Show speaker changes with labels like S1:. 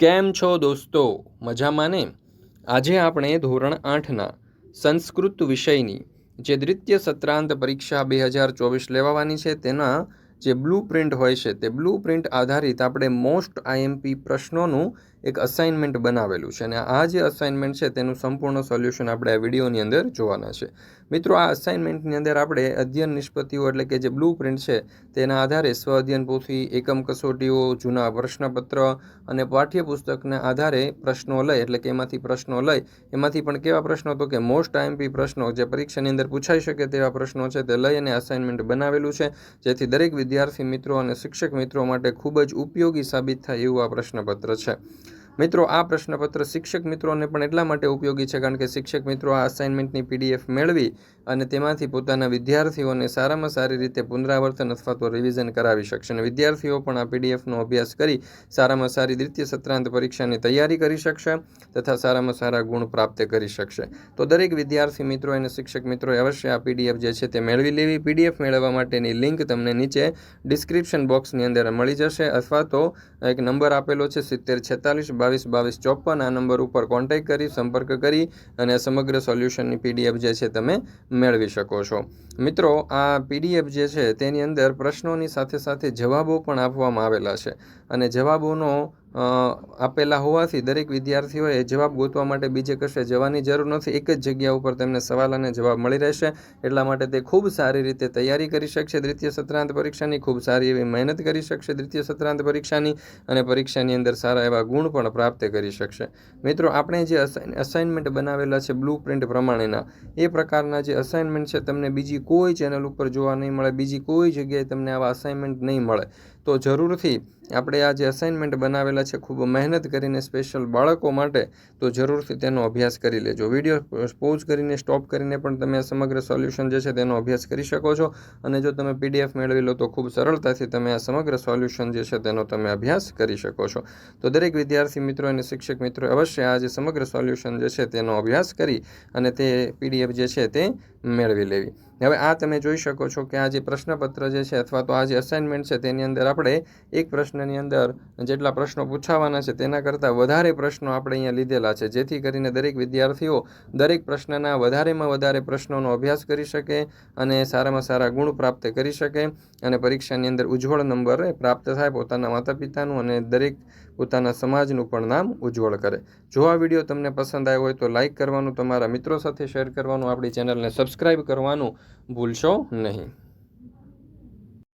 S1: કેમ છો દોસ્તો? મજામાં ને? આજે આપણે ધોરણ આઠના સંસ્કૃત વિષયની જે દ્વિતીય સત્રાંત પરીક્ષા બે હજાર ચોવીસ લેવાવાની છે તેના જે બ્લુ પ્રિન્ટ હોય છે તે બ્લુ પ્રિન્ટ આધારિત આપણે મોસ્ટ આઈએમપી પ્રશ્નોનું એક અસાઇનમેન્ટ બનાવેલું છે અને આ જે અસાઇનમેન્ટ છે તેનું સંપૂર્ણ સોલ્યુશન આપણે આ વિડીયોની અંદર જોવાના છે. મિત્રો, આ અસાઇનમેન્ટની અંદર આપણે અધ્યયન નિષ્પત્તિઓ એટલે કે જે બ્લુ પ્રિન્ટ છે તેના આધારે સ્વ અધ્યયન પોથી, એકમ કસોટીઓ, જૂના પ્રશ્નપત્ર અને પાઠ્યપુસ્તકના આધારે પ્રશ્નો લઈ, એટલે કે એમાંથી પ્રશ્નો લઈ, એમાંથી પણ કેવા પ્રશ્નો તો કે મોસ્ટ આઈએમપી પ્રશ્નો જે પરીક્ષાની અંદર પૂછાઈ શકે તેવા પ્રશ્નો છે તે લઈ અને અસાઇનમેન્ટ બનાવેલું છે. જેથી દરેક વિદ્યાર્થી મિત્રો અને શિક્ષક મિત્રો માટે ખૂબ જ ઉપયોગી સાબિત થાય એવું આ પ્રશ્નપત્ર છે. મિત્રો, આ પ્રશ્નપત્ર શિક્ષક મિત્રોને પણ એટલા માટે ઉપયોગી છે કારણ કે શિક્ષક મિત્રો આ અસાઇનમેન્ટની પીડીએફ મેળવી અને તેમાંથી પોતાના વિદ્યાર્થીઓને સારામાં સારી રીતે પુનરાવર્તન અથવા તો રિવિઝન કરાવી શકશે અને વિદ્યાર્થીઓ પણ આ પીડીએફનો અભ્યાસ કરી સારામાં સારી દ્વિતીય સત્રાંત પરીક્ષાની તૈયારી કરી શકશે તથા સારામાં સારા ગુણ પ્રાપ્ત કરી શકશે. તો દરેક વિદ્યાર્થી મિત્રો અને શિક્ષક મિત્રોએ અવશ્ય આ પીડીએફ જે છે તે મેળવી લેવી. પીડીએફ મેળવવા માટેની લિંક તમને નીચે ડિસ્ક્રિપ્શન બોક્સની અંદર મળી જશે અથવા તો એક નંબર આપેલો છે સિત્તેર છેતાલીસ બાવીસ બાવીસ ચોપન આ નંબર ઉપર કોન્ટેક્ટ કરી, સંપર્ક કરી અને સમગ્ર સોલ્યુશનની પીડીએફ જે છે તમે મેળવી શકો છો. મિત્રો, આ પીડીએફ જે છે તેની અંદર પ્રશ્નોની સાથે સાથે જવાબો પણ આપવામાં આવેલા છે. અને જવાબોનો આપેલા હોવાથી દરેક વિદ્યાર્થીઓએ જવાબ ગોતવા માટે બીજે કશે જવાની જરૂર નથી. એક જ જગ્યા ઉપર તેમને સવાલ અને જવાબ મળી રહેશે. એટલા માટે તે ખૂબ સારી રીતે તૈયારી કરી શકશે દ્વિતીય સત્રાંત પરીક્ષાની, ખૂબ સારી એવી મહેનત કરી શકશે દ્વિતીય સત્રાંત પરીક્ષાની અને પરીક્ષાની અંદર સારા એવા ગુણ પણ પ્રાપ્ત કરી શકશે. મિત્રો, આપણે જે અસાઇનમેન્ટ બનાવેલા છે બ્લુ પ્રિન્ટ પ્રમાણેના, એ પ્રકારના જે અસાઇનમેન્ટ છે, તમને બીજી કોઈ ચેનલ ઉપર જોવા નહીં મળે, બીજી કોઈ જગ્યાએ તમને આવા અસાઇનમેન્ટ નહીં મળે. તો જરૂરથી આપણે આ જે અસાઇનમેન્ટ બનાવેલા છે, ખૂબ મહેનત કરીને સ્પેશિયલ બાળકો માટે તો જરૂરથી તેનો અભ્યાસ કરી લેજો. વીડિયો પોઝ કરીને સ્ટોપ કરીને પણ તમે સમગ્ર સોલ્યુશન જે છે, તેનો અભ્યાસ કરી શકો છો. અને જો તમે પીડીએફ મેળવી લો, તો ખૂબ સરળતાથી તમે આ સમગ્ર સોલ્યુશન જે છે, તેનો તમે અભ્યાસ કરી શકો છો. તો દરેક વિદ્યાર્થી મિત્રો અને શિક્ષક મિત્રો અવશ્ય આ જે સમગ્ર સોલ્યુશન જે છે, તેનો અભ્યાસ કરી અને તે પીડીએફ જે છે, તે મેળવી લેવી. હવે આ તમે જોઈ શકો છો કે આ જે પ્રશ્નપત્ર જે છે અથવા તો આ જે અસાઇનમેન્ટ છે તેની અંદર આપણે એક પ્રશ્નની અંદર જેટલા પ્રશ્નો પૂછાવાના છે તેના કરતાં વધારે પ્રશ્નો આપણે અહીંયા લીધેલા છે. જેથી કરીને દરેક વિદ્યાર્થીઓ દરેક પ્રશ્નના વધારેમાં વધારે પ્રશ્નોનો અભ્યાસ કરી શકે અને સારામાં સારા ગુણ પ્રાપ્ત કરી શકે અને પરીક્ષાની અંદર ઉજ્જવળ નંબર પ્રાપ્ત થાય પોતાના માતા પિતાનું અને દરેક પોતાના સમાજનું પણ નામ ઉજ્જવળ કરે. જો આ વીડિયો તમને પસંદ આવ્યો હોય તો લાઇક કરવાનું, તમારા મિત્રો સાથે શેર કરવાનું, આપણી ચેનલને સબસ્ક્રાઈબ કરવાનું ભૂલશો નહીં.